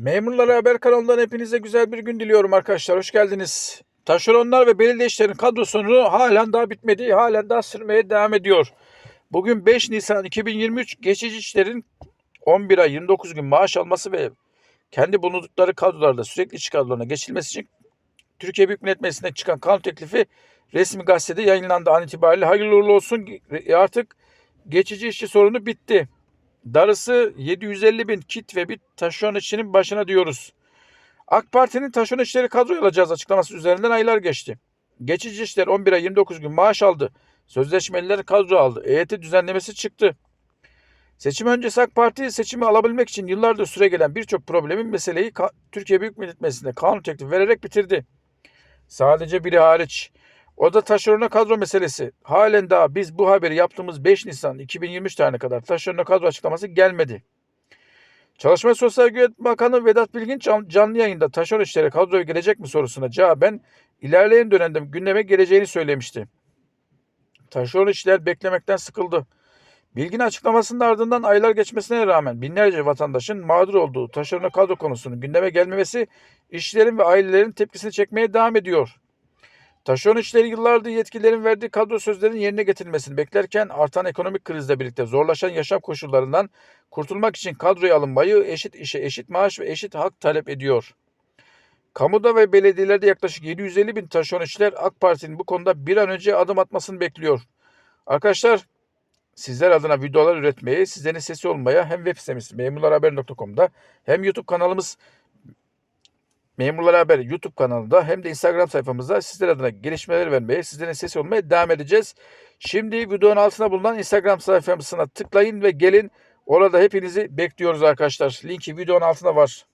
Memurlara Haber kanalından hepinize güzel bir gün diliyorum arkadaşlar. Hoş geldiniz. Taşeronlar ve belediye işlerinin kadrosunu halen daha bitmedi. Halen daha sürmeye devam ediyor. Bugün 5 Nisan 2023 geçici işlerin 11 ay 29 gün maaş alması ve kendi bulundukları kadrolarda sürekli iş kadrolarına geçilmesi için Türkiye Büyük Millet Meclisi'ne çıkan kanun teklifi resmi gazetede yayınlandı an itibariyle. Hayırlı uğurlu olsun. Artık geçici işçi sorunu bitti. Darısı 750 bin kit ve bir taşeron işçinin başına diyoruz. AK Parti'nin taşeron işleri kadroya alacağız açıklaması üzerinden aylar geçti. Geçici işler 11 ay 29 gün maaş aldı. Sözleşmeliler kadro aldı. EYT düzenlemesi çıktı. Seçim öncesi AK Parti seçimi alabilmek için yıllardır süre gelen birçok problemin meseleyi Türkiye Büyük Millet Meclisi'nde kanun teklifi vererek bitirdi. Sadece biri hariç. O da taşerona kadro meselesi. Halen daha biz bu haberi yaptığımız 5 Nisan 2023 tarihine kadar taşerona kadro açıklaması gelmedi. Çalışma Sosyal Güvenlik Bakanı Vedat Bilgin can- canlı yayında taşeron işleri kadroya gelecek mi sorusuna cevaben ilerleyen dönemde gündeme geleceğini söylemişti. Taşeron işler beklemekten sıkıldı. Bilgin açıklamasının ardından aylar geçmesine rağmen binlerce vatandaşın mağdur olduğu taşeron kadro konusunun gündeme gelmemesi işçilerin ve ailelerin tepkisini çekmeye devam ediyor. Taşeron işleri yıllardır yetkililerin verdiği kadro sözlerinin yerine getirilmesini beklerken artan ekonomik krizle birlikte zorlaşan yaşam koşullarından kurtulmak için kadroya alınmayı eşit işe eşit maaş ve eşit hak talep ediyor. Kamuda ve belediyelerde yaklaşık 750 bin taşeron işçiler AK Parti'nin bu konuda bir an önce adım atmasını bekliyor. Arkadaşlar sizler adına videolar üretmeyi, sizlerin sesi olmaya hem web sitemiz memurlarhaber.com'da hem YouTube kanalımız Memurlar Haber YouTube kanalında hem de Instagram sayfamızda sizler adına gelişmeler vermeye, sizlerin sesi olmaya devam edeceğiz. Şimdi videonun altına bulunan Instagram sayfamızına tıklayın ve gelin. Orada hepinizi bekliyoruz arkadaşlar. Linki videonun altında var.